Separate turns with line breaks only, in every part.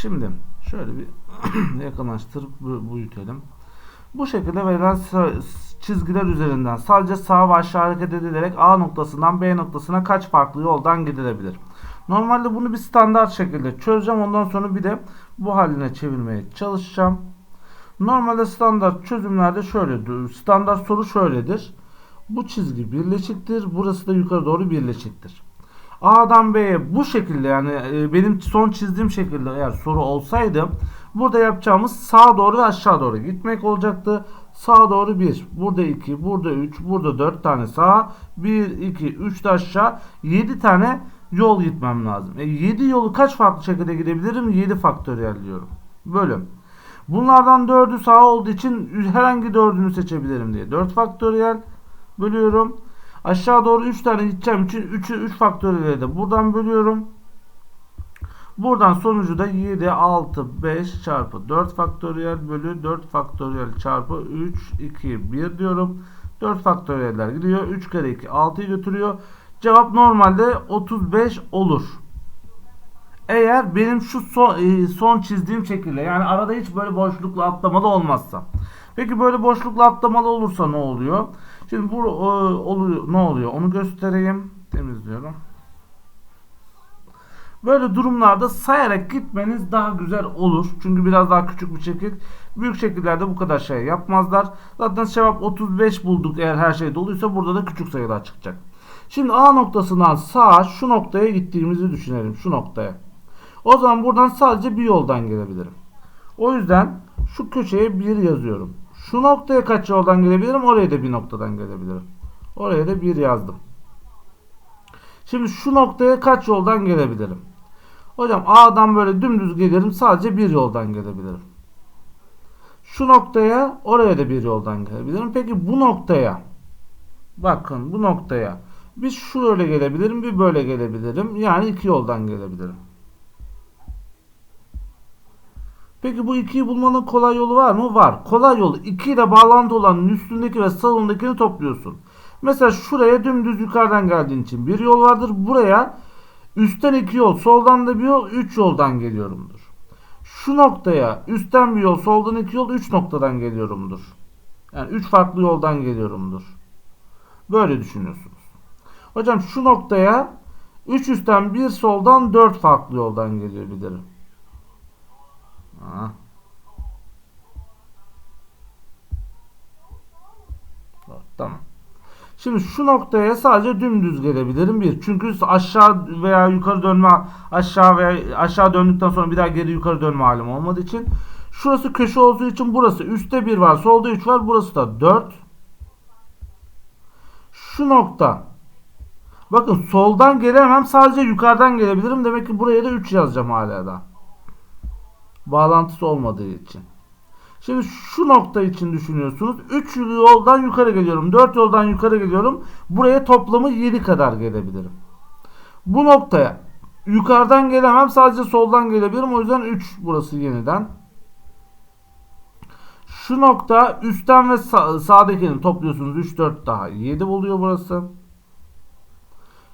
Şimdi şöyle bir yakınlaştırıp büyütelim. Bu şekilde verilen çizgiler üzerinden sadece sağ ve aşağı hareket edilerek A noktasından B noktasına kaç farklı yoldan gidilebilir? Normalde bunu bir standart şekilde çözeceğim. Ondan sonra bir de bu haline çevirmeye çalışacağım. Normalde standart çözümlerde şöyledir. Standart soru şöyledir. Bu çizgi birleşiktir. Burası da yukarı doğru birleşiktir. A'dan B'ye bu şekilde yani e, benim son çizdiğim şekilde eğer soru olsaydı burada yapacağımız sağa doğru ve aşağı doğru gitmek olacaktı. Sağa doğru 1, burada 2, burada 3, burada 4 tane sağa, 1, 2, 3 de aşağı 7 tane yol gitmem lazım. E 7 yolu kaç farklı şekilde gidebilirim? 7 faktöriyel diyorum. Bölüm. Bunlardan 4'ü sağ olduğu için herhangi 4'ünü seçebilirim diye. 4 faktöriyel bölüyorum. Aşağı doğru 3 tane gideceğim için 3'ü 3 faktöriyel de buradan bölüyorum. Buradan sonucu da 7, 6, 5 çarpı 4 faktöriyel bölü 4 faktöriyel çarpı 3, 2, 1 diyorum. 4 faktöriyeller gidiyor. 3 kere 2 6'yı götürüyor. Cevap normalde 35 olur. Eğer benim şu son, e, son çizdiğim şekilde yani arada hiç böyle boşlukla atlamalı olmazsa. Peki böyle boşlukla atlamalı olursa ne oluyor? Şimdi bu e, oluyor ne oluyor? Onu göstereyim. Temizliyorum. Böyle durumlarda sayarak gitmeniz daha güzel olur. Çünkü biraz daha küçük bir şekil. Büyük şekillerde bu kadar şey yapmazlar. Zaten cevap 35 bulduk eğer her şey doluysa burada da küçük sayılar çıkacak. Şimdi A noktasından sağa şu noktaya gittiğimizi düşünelim. Şu noktaya. O zaman buradan sadece bir yoldan gelebilirim. O yüzden şu köşeye 1 yazıyorum. Şu noktaya kaç yoldan gelebilirim? Oraya da bir noktadan gelebilirim. Oraya da 1 yazdım. Şimdi şu noktaya kaç yoldan gelebilirim? Hocam A'dan böyle dümdüz gelirim sadece bir yoldan gelebilirim. Şu noktaya oraya da bir yoldan gelebilirim. Peki bu noktaya bakın bu noktaya bir şöyle gelebilirim bir böyle gelebilirim. Yani iki yoldan gelebilirim. Peki bu ikiyi bulmanın kolay yolu var mı? Var. Kolay yolu 2 ile bağlantı olanın üstündeki ve salondakini topluyorsun. Mesela şuraya dümdüz yukarıdan geldiğin için bir yol vardır. Buraya üstten iki yol, soldan da bir yol, 3 yoldan geliyorumdur. Şu noktaya üstten bir yol, soldan iki yol, 3 noktadan geliyorumdur. Yani 3 farklı yoldan geliyorumdur. Böyle düşünüyorsunuz. Hocam şu noktaya 3 üstten 1 soldan 4 farklı yoldan gelebilirim. Ha. Tamam. Şimdi şu noktaya sadece dümdüz gelebilirim bir. Çünkü aşağı veya yukarı dönme aşağı veya aşağı döndükten sonra bir daha geri yukarı dönme halim olmadığı için şurası köşe olduğu için burası üstte 1 var, solda 3 var, burası da 4. Şu nokta. Bakın soldan gelemem, sadece yukarıdan gelebilirim. Demek ki buraya da 3 yazacağım hala da. Bağlantısı olmadığı için. Şimdi şu nokta için düşünüyorsunuz. 3 yoldan yukarı geliyorum. 4 yoldan yukarı geliyorum. Buraya toplamı 7 kadar gelebilirim. Bu noktaya yukarıdan gelemem. Sadece soldan gelebilirim. O yüzden 3 burası yeniden. Şu nokta üstten ve sağ, sağdakini topluyorsunuz. 3 4 daha 7 buluyor burası.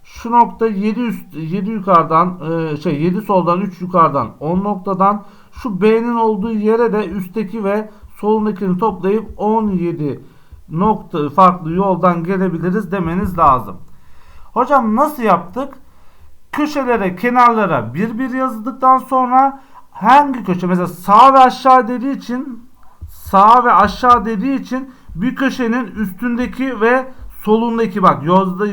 Şu nokta 7 üst 7 yukarıdan e, şey 7 soldan 3 yukarıdan 10 noktadan şu B'nin olduğu yere de üstteki ve solundakini toplayıp 17 nokta farklı yoldan gelebiliriz demeniz lazım. Hocam nasıl yaptık? Köşelere, kenarlara bir bir yazdıktan sonra hangi köşe mesela sağ ve aşağı dediği için sağ ve aşağı dediği için bir köşenin üstündeki ve solundaki bak yozda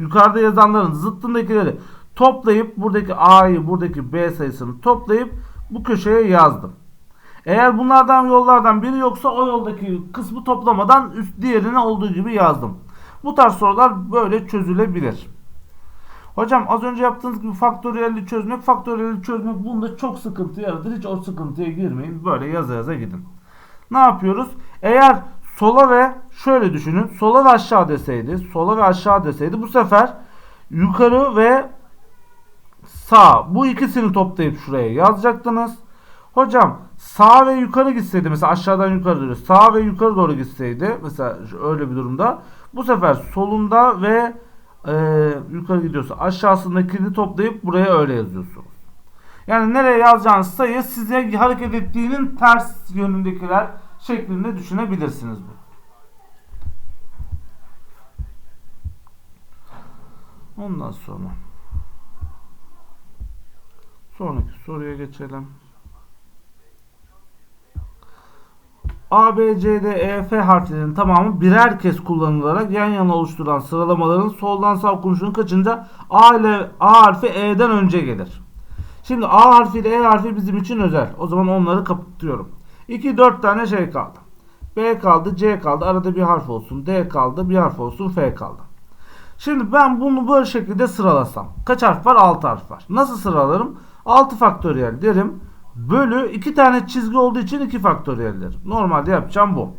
yukarıda yazanların zıttındakileri toplayıp buradaki A'yı buradaki B sayısını toplayıp bu köşeye yazdım. Eğer bunlardan yollardan biri yoksa o yoldaki kısmı toplamadan üst diğerine olduğu gibi yazdım. Bu tarz sorular böyle çözülebilir. Hocam az önce yaptığınız gibi faktöriyelli çözmek, faktöriyelli çözmek bunda çok sıkıntı yaratır. Hiç o sıkıntıya girmeyin. Böyle yaza yaza gidin. Ne yapıyoruz? Eğer sola ve şöyle düşünün. Sola ve aşağı deseydi, sola ve aşağı deseydi bu sefer yukarı ve sağ bu ikisini toplayıp şuraya yazacaktınız. Hocam sağ ve yukarı gitseydi mesela aşağıdan yukarı doğru sağ ve yukarı doğru gitseydi mesela öyle bir durumda bu sefer solunda ve e, yukarı gidiyorsa aşağısındakini toplayıp buraya öyle yazıyorsunuz. Yani nereye yazacağınız sayı size hareket ettiğinin ters yönündekiler şeklinde düşünebilirsiniz bu. Ondan sonra sonraki soruya geçelim. A, B, C, D, E, F harflerinin tamamı birer kez kullanılarak yan yana oluşturulan sıralamaların soldan sağ okunuşunun kaçınca A ile A harfi E'den önce gelir. Şimdi A harfi ile E harfi bizim için özel. O zaman onları kapatıyorum. 2 4 tane şey kaldı. B kaldı, C kaldı. Arada bir harf olsun. D kaldı, bir harf olsun. F kaldı. Şimdi ben bunu böyle şekilde sıralasam. Kaç harf var? 6 harf var. Nasıl sıralarım? 6 faktöriyel derim. Bölü 2 tane çizgi olduğu için 2 faktöriyel derim. Normalde yapacağım bu.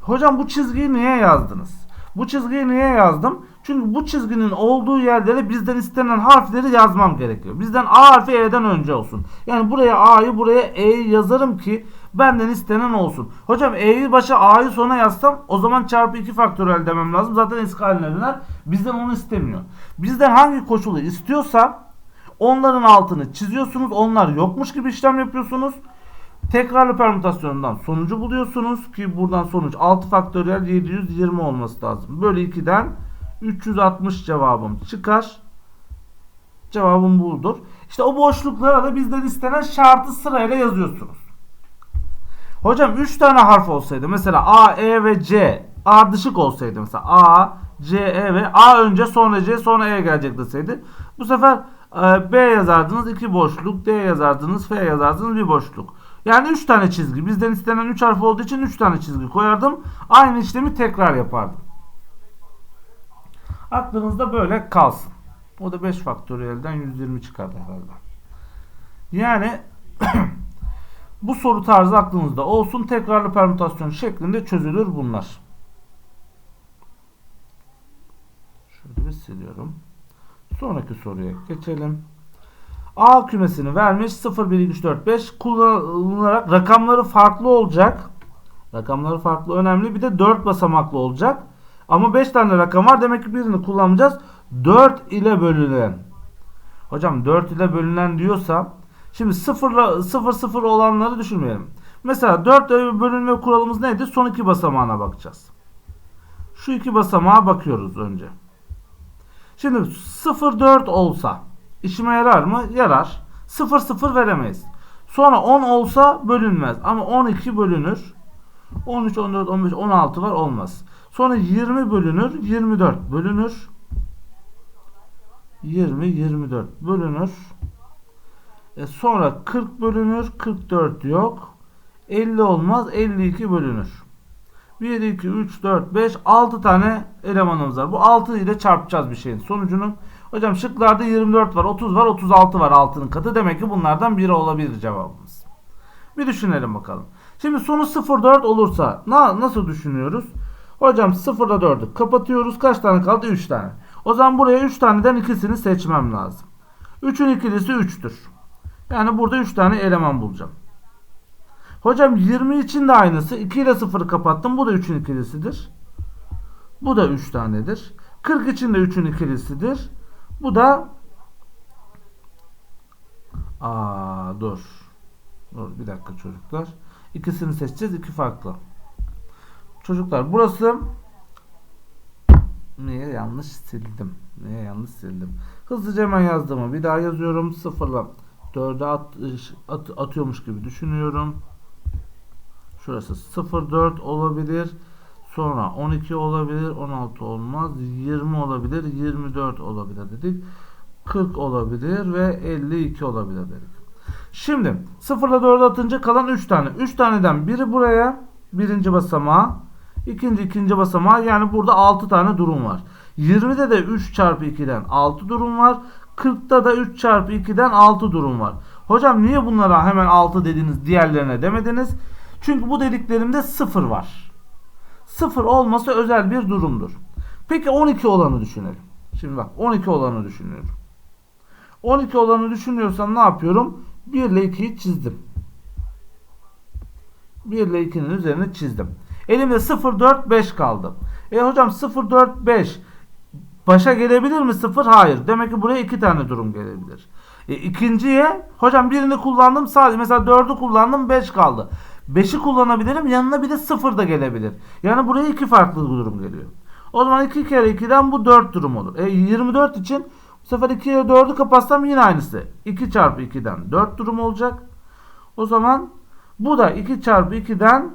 Hocam bu çizgiyi niye yazdınız? Bu çizgiyi niye yazdım? Çünkü bu çizginin olduğu yerlere bizden istenen harfleri yazmam gerekiyor. Bizden A harfi E'den önce olsun. Yani buraya A'yı buraya E'yi yazarım ki benden istenen olsun. Hocam E'yi başa A'yı sona yazsam o zaman çarpı 2 faktöriyel demem lazım. Zaten eski haline döner. Bizden onu istemiyor. Bizden hangi koşulu istiyorsa onların altını çiziyorsunuz. Onlar yokmuş gibi işlem yapıyorsunuz. Tekrarlı permütasyondan sonucu buluyorsunuz ki buradan sonuç 6 faktöriyel 720 olması lazım. Bölü 2'den 360 cevabım çıkar. Cevabım budur. İşte o boşluklara da bizden istenen şartı sırayla yazıyorsunuz. Hocam 3 tane harf olsaydı mesela A, E ve C ardışık olsaydı mesela A, C, E ve A önce sonra C sonra E gelecek deseydi bu sefer B yazardınız 2 boşluk, D yazardınız, F yazardınız bir boşluk. Yani 3 tane çizgi. Bizden istenen 3 harf olduğu için 3 tane çizgi koyardım. Aynı işlemi tekrar yapardım. Aklınızda böyle kalsın. O da 5 faktöriyelden 120 çıkardı herhalde. Yani bu soru tarzı aklınızda olsun. Tekrarlı permütasyon şeklinde çözülür bunlar. Şöyle bir siliyorum. Sonraki soruya geçelim. A kümesini vermiş 0 1 2 3 4 5 kullanılarak rakamları farklı olacak. Rakamları farklı önemli. Bir de 4 basamaklı olacak. Ama 5 tane rakam var. Demek ki birini kullanacağız. 4 ile bölünen. Hocam 4 ile bölünen diyorsa şimdi 0 0 0 olanları düşünmeyelim. Mesela 4 ile bölünme kuralımız neydi? Son iki basamağına bakacağız. Şu iki basamağa bakıyoruz önce. Şimdi 0 4 olsa işime yarar mı? Yarar. 0 0 veremeyiz. Sonra 10 olsa bölünmez. Ama 12 bölünür. 13, 14, 15, 16 var olmaz. Sonra 20 bölünür. 24 bölünür. 20, 24 bölünür. E sonra 40 bölünür. 44 yok. 50 olmaz. 52 bölünür. 1, 2, 3, 4, 5, 6 tane elemanımız var. Bu 6 ile çarpacağız bir şeyin sonucunu. Hocam şıklarda 24 var, 30 var, 36 var altının katı. Demek ki bunlardan biri olabilir cevabımız. Bir düşünelim bakalım. Şimdi sonu 0,4 olursa na, nasıl düşünüyoruz? Hocam 0'da 4'ü kapatıyoruz. Kaç tane kaldı? 3 tane. O zaman buraya 3 taneden ikisini seçmem lazım. 3'ün ikilisi 3'tür. Yani burada 3 tane eleman bulacağım. Hocam 20 için de aynısı. 2 ile 0'ı kapattım. Bu da 3'ün ikilisidir. Bu da 3 tanedir. 40 için de 3'ün ikilisidir. Bu da Aa dur. Dur bir dakika çocuklar. İkisini seçeceğiz. iki farklı. Çocuklar burası Niye yanlış sildim? Niye yanlış sildim? Hızlıca hemen yazdığımı bir daha yazıyorum. Sıfırla 4'e at, at, atıyormuş gibi düşünüyorum. Şurası 0,4 olabilir. Sonra 12 olabilir. 16 olmaz. 20 olabilir. 24 olabilir dedik. 40 olabilir ve 52 olabilir dedik. Şimdi 0 ile 4 atınca kalan 3 tane. 3 taneden biri buraya. Birinci basamağa. ikinci ikinci basamağa. Yani burada 6 tane durum var. 20'de de 3 çarpı 2'den 6 durum var. 40'ta da 3 çarpı 2'den 6 durum var. Hocam niye bunlara hemen 6 dediniz diğerlerine demediniz? Çünkü bu dediklerimde 0 var. 0 olması özel bir durumdur. Peki 12 olanı düşünelim. Şimdi bak 12 olanı düşünüyorum. 12 olanı düşünüyorsam ne yapıyorum? 1 ile 2'yi çizdim. 1 ile 2'nin üzerine çizdim. Elimde 0, 4, 5 kaldı. E hocam 0, 4, 5 başa gelebilir mi 0? Hayır. Demek ki buraya 2 tane durum gelebilir. E, ikinciye hocam birini kullandım sadece mesela 4'ü kullandım 5 kaldı. 5'i kullanabilirim yanına bir de 0 da gelebilir. Yani buraya iki farklı durum geliyor. O zaman 2 kere 2'den bu 4 durum olur. E, 24 için bu sefer 2 ile 4'ü kapatsam yine aynısı. 2 çarpı 2'den 4 durum olacak. O zaman bu da 2 çarpı 2'den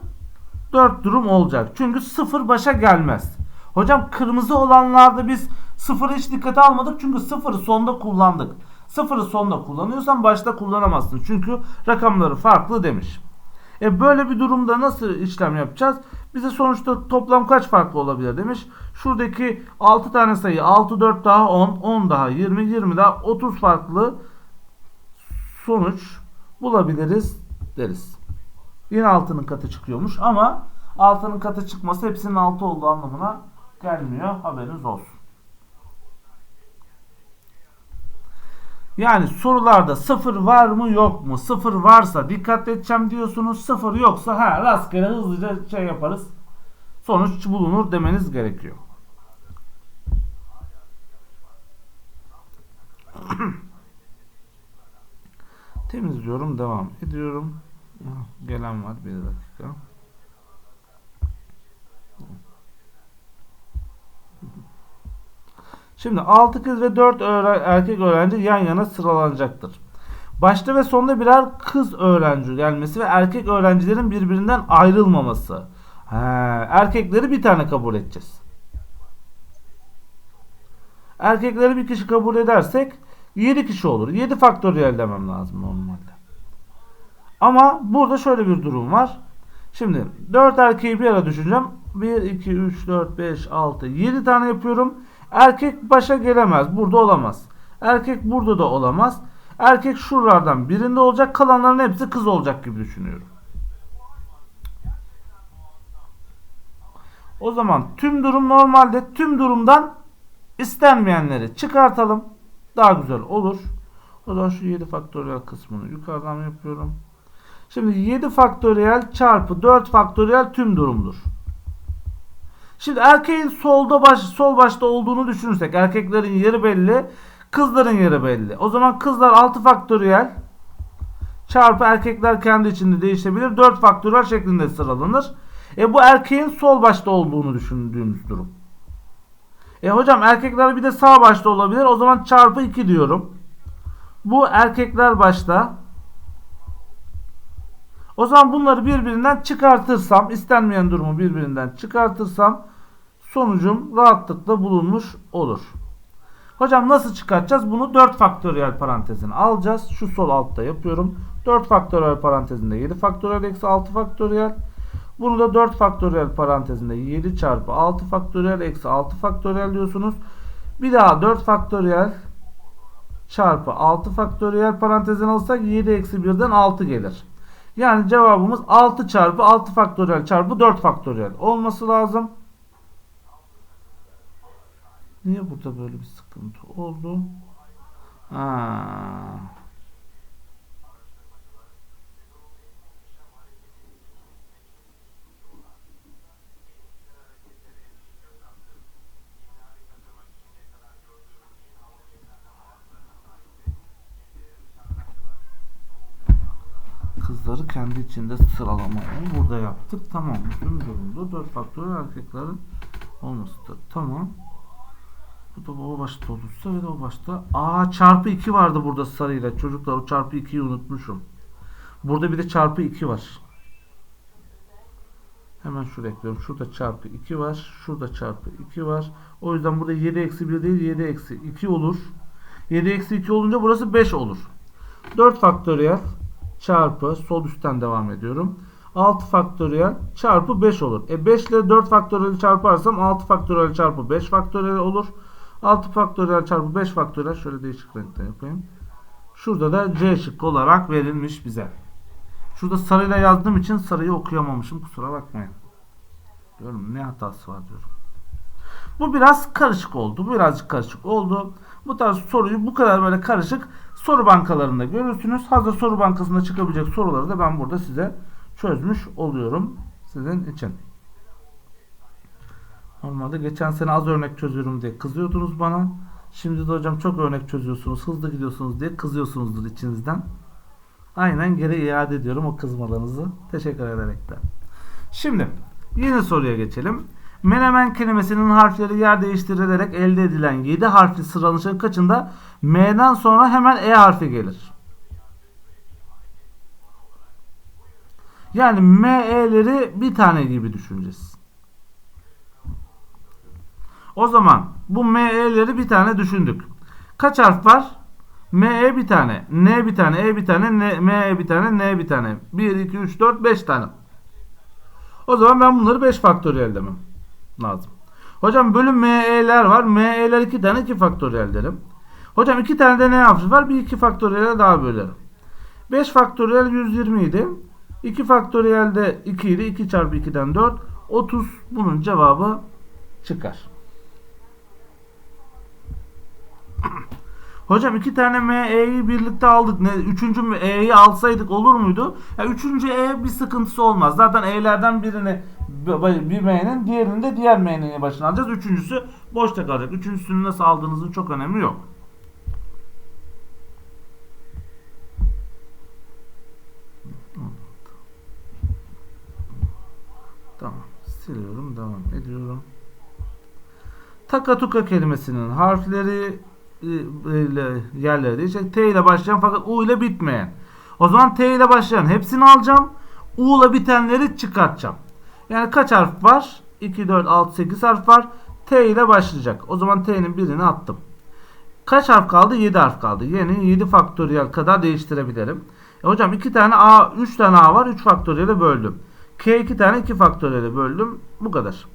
4 durum olacak. Çünkü 0 başa gelmez. Hocam kırmızı olanlarda biz 0'ı hiç dikkate almadık. Çünkü 0'ı sonda kullandık. 0'ı sonda kullanıyorsan başta kullanamazsın. Çünkü rakamları farklı demiş. E böyle bir durumda nasıl işlem yapacağız? Bize sonuçta toplam kaç farklı olabilir demiş. Şuradaki 6 tane sayı 6 4 daha 10 10 daha 20 20 daha 30 farklı sonuç bulabiliriz deriz. Yine altının katı çıkıyormuş ama altının katı çıkması hepsinin altı olduğu anlamına gelmiyor. Haberiniz olsun. Yani sorularda sıfır var mı yok mu? Sıfır varsa dikkat edeceğim diyorsunuz. Sıfır yoksa ha rastgele hızlıca şey yaparız. Sonuç bulunur demeniz gerekiyor. Temizliyorum devam ediyorum. Gelen var bir dakika. Şimdi 6 kız ve 4 öğren- erkek öğrenci yan yana sıralanacaktır. Başta ve sonda birer kız öğrenci gelmesi ve erkek öğrencilerin birbirinden ayrılmaması. He, erkekleri bir tane kabul edeceğiz. Erkekleri bir kişi kabul edersek 7 kişi olur. 7 faktöriyel demem lazım normalde. Ama burada şöyle bir durum var. Şimdi 4 erkeği bir ara düşüneceğim. 1, 2, 3, 4, 5, 6, 7 tane yapıyorum. Erkek başa gelemez. Burada olamaz. Erkek burada da olamaz. Erkek şuralardan birinde olacak. Kalanların hepsi kız olacak gibi düşünüyorum. O zaman tüm durum normalde tüm durumdan istenmeyenleri çıkartalım. Daha güzel olur. O zaman şu 7 faktöriyel kısmını yukarıdan yapıyorum. Şimdi 7 faktöriyel çarpı 4 faktöriyel tüm durumdur. Şimdi erkeğin solda baş, sol başta olduğunu düşünürsek erkeklerin yeri belli, kızların yeri belli. O zaman kızlar 6 faktöriyel çarpı erkekler kendi içinde değişebilir. 4 faktöriyel şeklinde sıralanır. E bu erkeğin sol başta olduğunu düşündüğümüz durum. E hocam erkekler bir de sağ başta olabilir. O zaman çarpı 2 diyorum. Bu erkekler başta. O zaman bunları birbirinden çıkartırsam, istenmeyen durumu birbirinden çıkartırsam sonucum rahatlıkla bulunmuş olur. Hocam nasıl çıkartacağız? Bunu 4 faktöriyel parantezine alacağız. Şu sol altta yapıyorum. 4 faktöriyel parantezinde 7 faktöriyel eksi 6 faktöriyel. Bunu da 4 faktöriyel parantezinde 7 çarpı 6 faktöriyel eksi 6 faktöriyel diyorsunuz. Bir daha 4 faktöriyel çarpı 6 faktöriyel parantezine alırsak 7 eksi 1'den 6 gelir. Yani cevabımız 6 çarpı 6 faktöriyel çarpı 4 faktöriyel olması lazım. Niye burada böyle bir sıkıntı oldu? Ha. Kızları kendi içinde sıralamayı burada yaptık. Tamam. Tüm durumda 4 faktöriyel erkeklerin olmasıdır. Tamam. Bu da baba başta olursa ve de o başta. Aa çarpı 2 vardı burada sarıyla. Çocuklar o çarpı 2'yi unutmuşum. Burada bir de çarpı 2 var. Hemen şuraya ekliyorum. Şurada çarpı 2 var. Şurada çarpı 2 var. O yüzden burada 7 eksi 1 değil 7 eksi 2 olur. 7 eksi 2 olunca burası 5 olur. 4 faktöriyel çarpı sol üstten devam ediyorum. 6 faktöriyel çarpı 5 olur. E 5 ile 4 faktöriyel çarparsam 6 faktöriyel çarpı 5 faktöriyel olur. 6 faktöriyel çarpı 5 faktöriyel şöyle değişik renkte yapayım. Şurada da C şıkkı olarak verilmiş bize. Şurada sarıyla yazdığım için sarıyı okuyamamışım. Kusura bakmayın. Diyorum ne hatası var diyorum. Bu biraz karışık oldu. Birazcık karışık oldu. Bu tarz soruyu bu kadar böyle karışık soru bankalarında görürsünüz. Hazır soru bankasında çıkabilecek soruları da ben burada size çözmüş oluyorum sizin için. Normalde geçen sene az örnek çözüyorum diye kızıyordunuz bana. Şimdi de hocam çok örnek çözüyorsunuz, hızlı gidiyorsunuz diye kızıyorsunuzdur içinizden. Aynen geri iade ediyorum o kızmalarınızı. Teşekkür ederekten. Şimdi yeni soruya geçelim. Menemen kelimesinin harfleri yer değiştirilerek elde edilen 7 harfli sıralanışın kaçında M'den sonra hemen E harfi gelir? Yani ME'leri bir tane gibi düşüneceğiz. O zaman bu ME'leri bir tane düşündük. Kaç harf var? ME bir tane, N bir tane, E bir tane, N, ME bir tane, N bir tane. 1, 2, 3, 4, 5 tane. O zaman ben bunları 5 faktöriyel demem lazım. Hocam bölüm ME'ler var. ME'ler 2 tane 2 faktöriyel derim. Hocam 2 tane de N harfi var. Bir 2 faktöriyel daha bölerim. 5 faktöriyel 120 idi. 2 faktöriyel de 2 idi. 2 çarpı 2'den 4. 30 bunun cevabı çıkar. Hocam iki tane ME'yi birlikte aldık. Ne, üçüncü E'yi alsaydık olur muydu? Ya üçüncü E bir sıkıntısı olmaz. Zaten E'lerden birini bir M'nin diğerini de diğer M'nin başına alacağız. Üçüncüsü boşta kalacak. Üçüncüsünü nasıl aldığınızın çok önemi yok. Tamam. Siliyorum. Devam ediyorum. Takatuka kelimesinin harfleri ile yerleri değişecek. T ile başlayan fakat U ile bitmeyen. O zaman T ile başlayan hepsini alacağım. U ile bitenleri çıkartacağım. Yani kaç harf var? 2, 4, 6, 8 harf var. T ile başlayacak. O zaman T'nin birini attım. Kaç harf kaldı? 7 harf kaldı. Yani 7 faktöriyel kadar değiştirebilirim. E hocam 2 tane A, 3 tane A var. 3 faktöriyele böldüm. K 2 tane 2 faktöriyele böldüm. Bu kadar.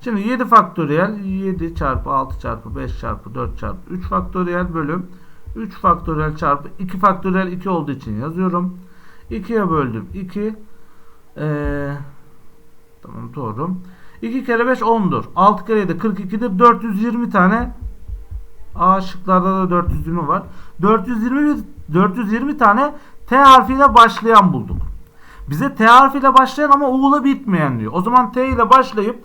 Şimdi 7 faktöriyel 7 çarpı 6 çarpı 5 çarpı 4 çarpı 3 faktöriyel bölüm 3 faktöriyel çarpı 2 faktöriyel 2 olduğu için yazıyorum. 2'ye böldüm 2 ee, tamam doğru. 2 kere 5 10'dur. 6 kere 7 42'dir. 420 tane A şıklarda da 420 var. 420 420 tane T harfiyle başlayan bulduk. Bize T harfiyle başlayan ama U ile bitmeyen diyor. O zaman T ile başlayıp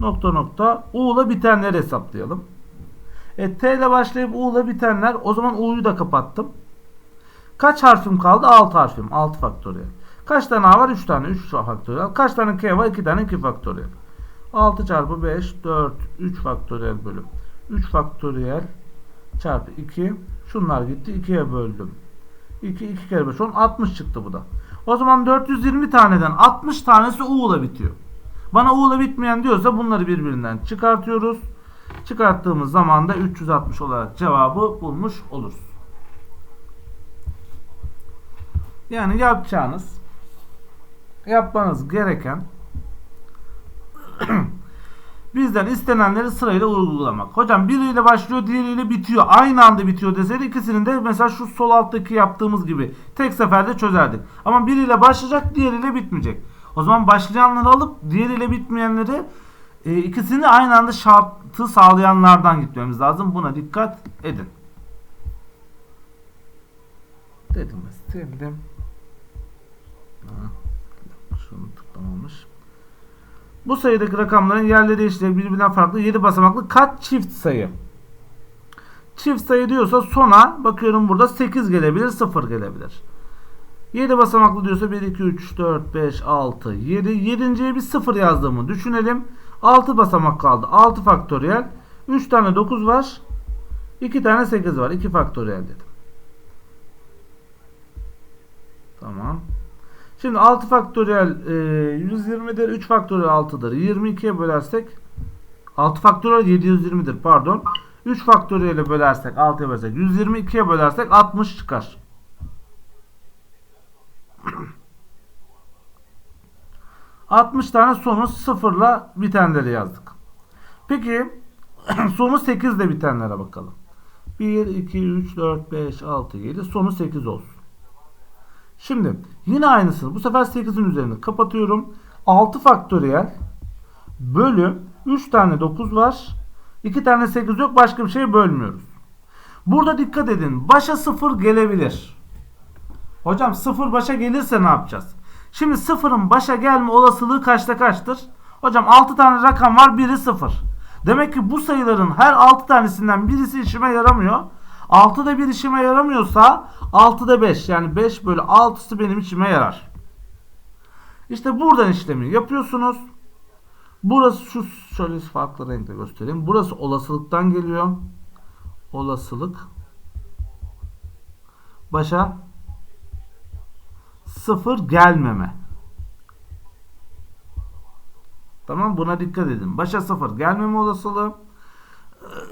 nokta nokta U ile bitenleri hesaplayalım. E, T ile başlayıp U ile bitenler o zaman U'yu da kapattım. Kaç harfim kaldı? 6 harfim. 6 faktöriyel. Kaç tane A var? 3 tane. 3 faktöriyel. Kaç tane K var? 2 tane 2 faktöriyel. 6 çarpı 5 4 3 faktöriyel bölüm. 3 faktöriyel çarpı 2 şunlar gitti 2'ye böldüm. 2 2 kere 5 10 60 çıktı bu da. O zaman 420 taneden 60 tanesi U ile bitiyor. Bana U ile bitmeyen diyorsa bunları birbirinden çıkartıyoruz. Çıkarttığımız zaman da 360 olarak cevabı bulmuş oluruz. Yani yapacağınız yapmanız gereken bizden istenenleri sırayla uygulamak. Hocam biriyle başlıyor diğeriyle bitiyor. Aynı anda bitiyor deseydi ikisinin de mesela şu sol alttaki yaptığımız gibi tek seferde çözerdik. Ama biriyle başlayacak diğeriyle bitmeyecek. O zaman başlayanları alıp diğeriyle bitmeyenleri e, ikisini aynı anda şartı sağlayanlardan gitmemiz lazım. Buna dikkat edin. Dedim sildim. Şunu tıklamamış. Bu sayıdaki rakamların yerleri değiştirerek birbirinden farklı 7 basamaklı kaç çift sayı? Çift sayı diyorsa sona bakıyorum burada 8 gelebilir 0 gelebilir. 7 basamaklı diyorsa 1, 2, 3, 4, 5, 6, 7. 7.ye bir 0 yazdığımı düşünelim. 6 basamak kaldı. 6 faktöriyel. 3 tane 9 var. 2 tane 8 var. 2 faktöriyel dedim. Tamam. Şimdi 6 faktöriyel e, 120'dir. 3 faktöriyel 6'dır. 22'ye bölersek 6 faktöriyel 720'dir pardon. 3 faktöriyele bölersek 6'ya bölersek 122'ye bölersek 60 çıkar. ...60 tane sonu sıfırla bitenleri yazdık. Peki... ...sonu 8 ile bitenlere bakalım. 1, 2, 3, 4, 5, 6, 7... ...sonu 8 olsun. Şimdi yine aynısını bu sefer 8'in üzerine kapatıyorum. 6 faktöriyel bölü 3 tane 9 var. 2 tane 8 yok. Başka bir şey bölmüyoruz. Burada dikkat edin. Başa 0 gelebilir. Hocam 0 başa gelirse ne yapacağız? Şimdi 0'ın başa gelme olasılığı kaçta kaçtır? Hocam 6 tane rakam var. Biri 0. Demek ki bu sayıların her 6 tanesinden birisi işime yaramıyor. 6'da bir işime yaramıyorsa 6'da 5 yani 5 bölü 6'sı benim işime yarar. İşte buradan işlemi yapıyorsunuz. Burası şu şöyle farklı renkle göstereyim. Burası olasılıktan geliyor. Olasılık. Başa sıfır gelmeme. Tamam buna dikkat edin. Başa sıfır gelmeme olasılığı.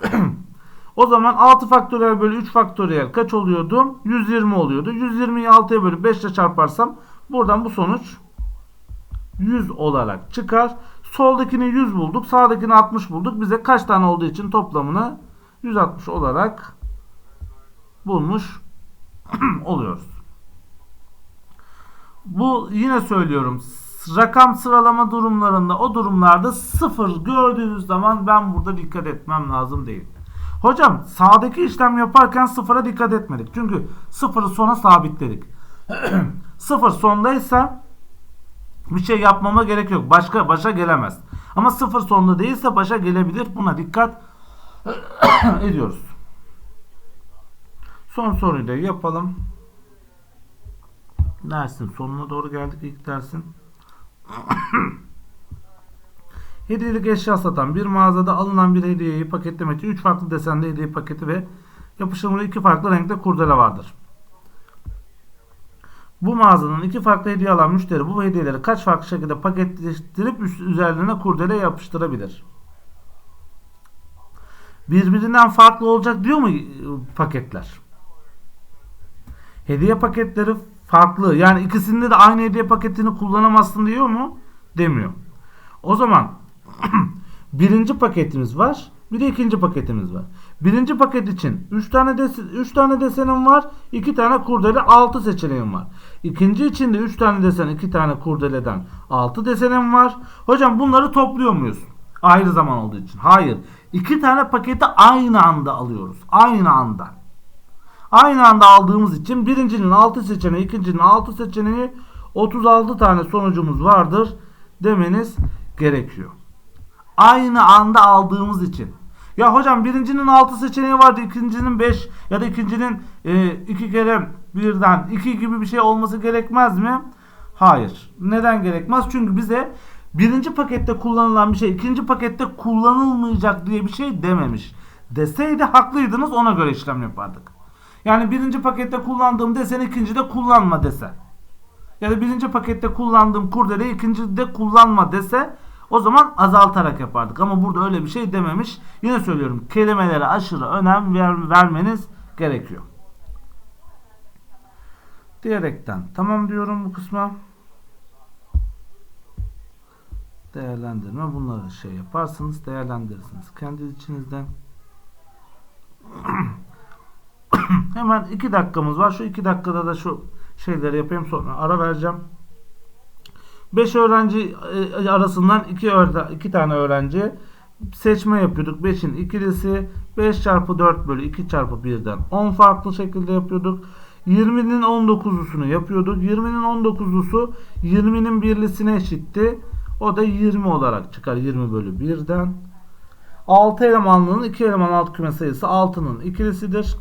o zaman 6 faktöriyel bölü 3 faktöriyel kaç oluyordu? 120 oluyordu. 120'yi 6'ya bölü 5 ile çarparsam buradan bu sonuç 100 olarak çıkar. Soldakini 100 bulduk. Sağdakini 60 bulduk. Bize kaç tane olduğu için toplamını 160 olarak bulmuş oluyoruz. Bu yine söylüyorum rakam sıralama durumlarında o durumlarda sıfır gördüğünüz zaman ben burada dikkat etmem lazım değil. Hocam sağdaki işlem yaparken sıfıra dikkat etmedik. Çünkü sıfırı sona sabitledik. sıfır sondaysa bir şey yapmama gerek yok. Başka başa gelemez. Ama sıfır sonda değilse başa gelebilir. Buna dikkat ediyoruz. Son soruyu da yapalım. Dersin sonuna doğru geldik ilk dersin. Hediyelik eşya satan bir mağazada alınan bir hediyeyi paketlemek için 3 farklı desende hediye paketi ve yapıştırmalı iki farklı renkte kurdele vardır. Bu mağazanın iki farklı hediye alan müşteri bu hediyeleri kaç farklı şekilde paketleştirip üst üzerlerine kurdele yapıştırabilir? Birbirinden farklı olacak diyor mu paketler? Hediye paketleri farklı. Yani ikisinde de aynı hediye paketini kullanamazsın diyor mu? Demiyor. O zaman birinci paketimiz var. Bir de ikinci paketimiz var. Birinci paket için 3 tane desen, 3 tane desenim var. 2 tane kurdele 6 seçeneğim var. İkinci için de 3 tane desen 2 tane kurdeleden 6 desenim var. Hocam bunları topluyor muyuz? Ayrı zaman olduğu için. Hayır. 2 tane paketi aynı anda alıyoruz. Aynı anda. Aynı anda aldığımız için birincinin 6 seçeneği, ikincinin 6 seçeneği 36 tane sonucumuz vardır demeniz gerekiyor. Aynı anda aldığımız için. Ya hocam birincinin 6 seçeneği vardı, ikincinin 5 ya da ikincinin 2 e, kere birden 2 gibi bir şey olması gerekmez mi? Hayır. Neden gerekmez? Çünkü bize birinci pakette kullanılan bir şey ikinci pakette kullanılmayacak diye bir şey dememiş. Deseydi haklıydınız ona göre işlem yapardık. Yani birinci pakette kullandığım desen ikincide kullanma dese. Ya da birinci pakette kullandığım kurdeleyi ikincide kullanma dese o zaman azaltarak yapardık. Ama burada öyle bir şey dememiş. Yine söylüyorum kelimelere aşırı önem ver, vermeniz gerekiyor. Diyerekten tamam diyorum bu kısma. Değerlendirme bunları şey yaparsınız değerlendirirsiniz kendi içinizden. Hemen 2 dakikamız var. Şu 2 dakikada da şu şeyleri yapayım sonra ara vereceğim. 5 öğrenci e, arasından 2 2 tane öğrenci seçme yapıyorduk. 5'in ikilisi 5 çarpı 4 bölü 2 çarpı 1'den 10 farklı şekilde yapıyorduk. 20'nin 19'lusunu yapıyorduk. 20'nin 19'lusu 20'nin birlisine eşitti. O da 20 olarak çıkar. 20 bölü 1'den. 6 elemanlının 2 eleman alt küme sayısı 6'nın ikilisidir.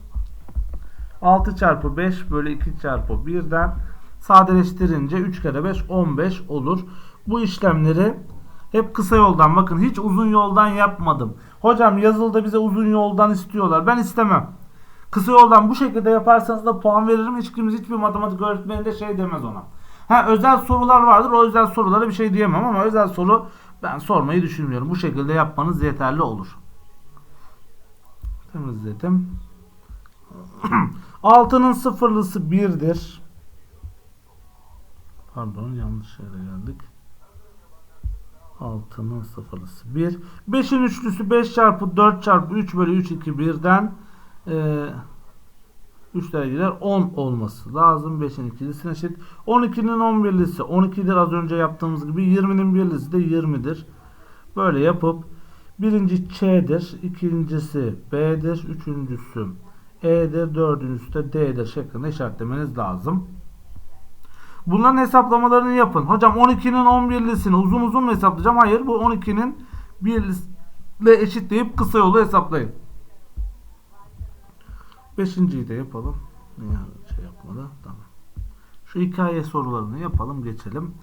6 çarpı 5 bölü 2 çarpı 1'den sadeleştirince 3 kere 5 15 olur. Bu işlemleri hep kısa yoldan bakın hiç uzun yoldan yapmadım. Hocam yazılda bize uzun yoldan istiyorlar. Ben istemem. Kısa yoldan bu şekilde yaparsanız da puan veririm. Hiç kimse hiçbir matematik öğretmeni de şey demez ona. Ha özel sorular vardır. O özel sorulara bir şey diyemem ama özel soru ben sormayı düşünmüyorum. Bu şekilde yapmanız yeterli olur. Temizledim. Altının sıfırlısı 1'dir. Pardon yanlış yere geldik. Altının sıfırlısı 1. 5'in üçlüsü 5 çarpı 4 çarpı 3 bölü 3 2 1'den e, 3'lere gider 10 olması lazım. 5'in ikilisine eşit. 12'nin 11'lisi 12'dir az önce yaptığımız gibi. 20'nin birlisi de 20'dir. Böyle yapıp birinci Ç'dir. ikincisi B'dir. Üçüncüsü E'dir. Dördüncüsü de D'dir şeklinde işaretlemeniz lazım. Bunların hesaplamalarını yapın. Hocam 12'nin 11'lisini uzun uzun mu hesaplayacağım? Hayır bu 12'nin 1 ile eşitleyip kısa yolu hesaplayın. Beşinciyi de yapalım. Niye şey yapmadı? Tamam. Şu hikaye sorularını yapalım geçelim.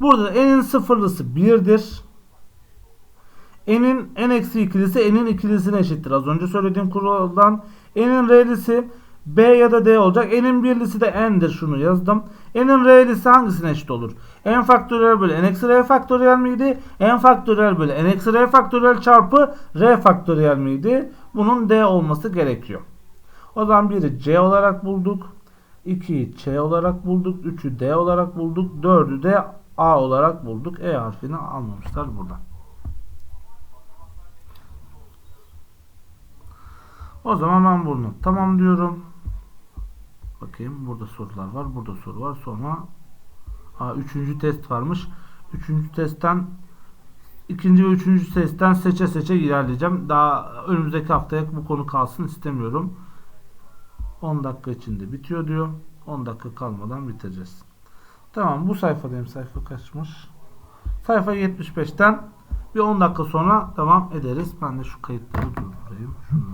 Burada n'in sıfırlısı 1'dir. n'in n eksi ikilisi n'in ikilisine eşittir. Az önce söylediğim kuraldan n'in r'lisi b ya da d olacak. n'in birlisi de n'dir. Şunu yazdım. N'in r'lisi hangisine eşit olur? n faktöriyel bölü n eksi r faktöriyel miydi? n faktöriyel bölü n eksi r faktöriyel çarpı r faktöriyel miydi? Bunun d olması gerekiyor. O zaman biri c olarak bulduk. 2'yi ç olarak bulduk. 3'ü d olarak bulduk. 4'ü de a olarak bulduk. E harfini almamışlar burada. O zaman ben bunu tamam diyorum. Bakayım burada sorular var. Burada soru var. Sonra Aa, üçüncü test varmış. Üçüncü testten ikinci ve üçüncü testten seçe seçe ilerleyeceğim. Daha önümüzdeki haftaya bu konu kalsın istemiyorum. 10 dakika içinde bitiyor diyor. 10 dakika kalmadan bitireceğiz. Tamam bu sayfadayım. Sayfa kaçmış? Sayfa 75'ten bir 10 dakika sonra devam ederiz. Ben de şu kayıtları durdurayım. Şunu